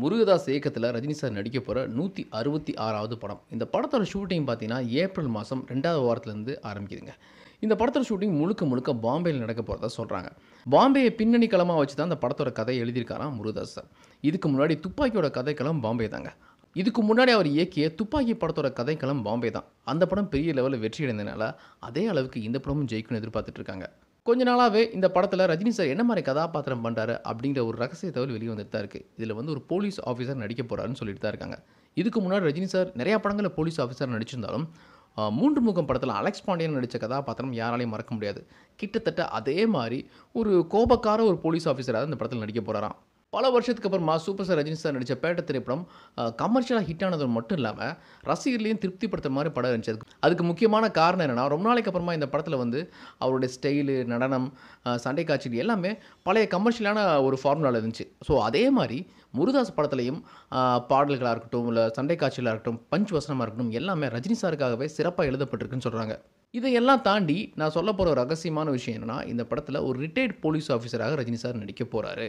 முருகதாஸ் இயக்கத்தில் ரஜினி சார் நடிக்க போகிற நூற்றி அறுபத்தி ஆறாவது படம். இந்த படத்தோட ஷூட்டிங் பார்த்தீங்கன்னா ஏப்ரல் மாதம் ரெண்டாவது வாரத்துலேருந்து ஆரம்பிக்குதுங்க. இந்த படத்தோட ஷூட்டிங் முழுக்க முழுக்க பாம்பேயில் நடக்க போகிறதா சொல்கிறாங்க பாம்பேயை பின்னணி களமாக வச்சு தான் அந்த படத்தோட கதையை எழுதியிருக்காராம் முருகதாஸ் சார். இதுக்கு முன்னாடி துப்பாக்கியோட கதைக்களம் பாம்பே தாங்க இதுக்கு முன்னாடி அவர் இயக்கிய துப்பாக்கி படத்தோட கதைக்களம் பாம்பே தான் அந்த படம் பெரிய லெவலில் வெற்றி அடைந்ததுனால அதே அளவுக்கு இந்த படமும் ஜெயிக்கும்னு எதிர்பார்த்துட்ருக்காங்க கொஞ்ச நாளாகவே இந்த படத்தில் ரஜினி சார் என்ன மாதிரி கதாபாத்திரம் பண்ணுறாரு அப்படிங்கிற ஒரு ரகசிய தகவல் வெளியே வந்துட்டு தான் இருக்குது இதில் வந்து ஒரு போலீஸ் ஆஃபீஸர் நடிக்க போகிறாருன்னு சொல்லிட்டு தான் இருக்காங்க. இதுக்கு முன்னாடி ரஜினி சார் நிறையா படங்களில் போலீஸ் ஆஃபீஸர் நடிச்சிருந்தாலும் மூன்று முகம் படத்தில் அலெக்ஸ் பாண்டியன் நடித்த கதாபாத்திரம் யாராலையும் மறக்க முடியாது. கிட்டத்தட்ட அதே மாதிரி ஒரு கோபக்கார ஒரு போலீஸ் ஆஃபீஸராக இந்த படத்தில் நடிக்க போகிறாராம் பல வருஷத்துக்கு அப்புறமா சூப்பர் ஸ்டார் ரஜினி சார் நடித்த பேட்ட திரைப்படம் கமர்ஷியலாக ஹிட் ஆனது மட்டும் இல்லாமல் ரசிகர்களையும் திருப்திப்படுத்துற மாதிரி படம் இருந்துச்சு. அதுக்கு- அதுக்கு முக்கியமான காரணம் என்னென்னா ரொம்ப நாளைக்கு அப்புறமா இந்த படத்தில் வந்து அவருடைய ஸ்டைலு நடனம் சண்டை காட்சிகள் எல்லாமே பழைய கமர்ஷியலான ஒரு ஃபார்முலாவில் இருந்துச்சு. ஸோ அதே மாதிரி முருதாஸ் படத்துலையும் பாடல்களாக இருக்கட்டும் இல்லை சண்டை காட்சிகளாக இருக்கட்டும் பஞ்ச் வசனமாக இருக்கட்டும் எல்லாமே ரஜினி சாருக்காகவே சிறப்பாக எழுதப்பட்டிருக்குன்னு சொல்கிறாங்க இதையெல்லாம் தாண்டி நான் சொல்ல போகிற ரகசியமான விஷயம் என்னென்னா இந்த படத்தில் ஒரு ரிட்டையர்ட் போலீஸ் ஆஃபீஸராக ரஜினி சார் நடிக்க போகிறாரு